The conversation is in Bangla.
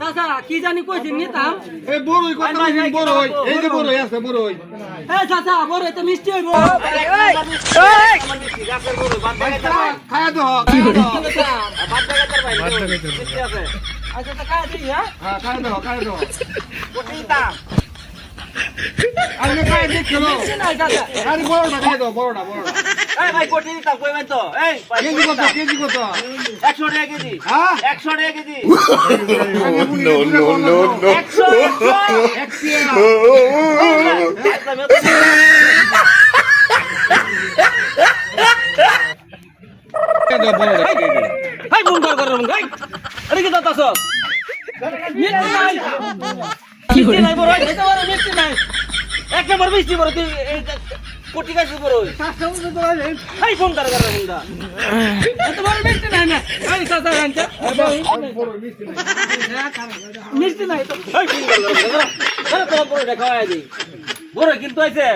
চাচা কি জানি কইছেন নিতাম এই বড়ই কত দিন বড়ই এই যে বড়ই আছে বড়ই এ চাচা বড় এটা মিষ্টি হইব। খায়া তো আচ্ছা তা কাজ দিই হ্যাঁ হ্যাঁ খায়া তো খায়া তো খায়া মিষ্টি নাই চাচা আরে বড়টা খায়া দাও বড়টা বড়টা হ্যাঁ মুন মুন হাই আরে কি দাতা বড় এক নম্বর মিষ্টি তুই কোটি ফোন মিষ্টি নাই না। রাঞ্চা মিষ্টি নাই তো। ফোন কিন্তু আইছে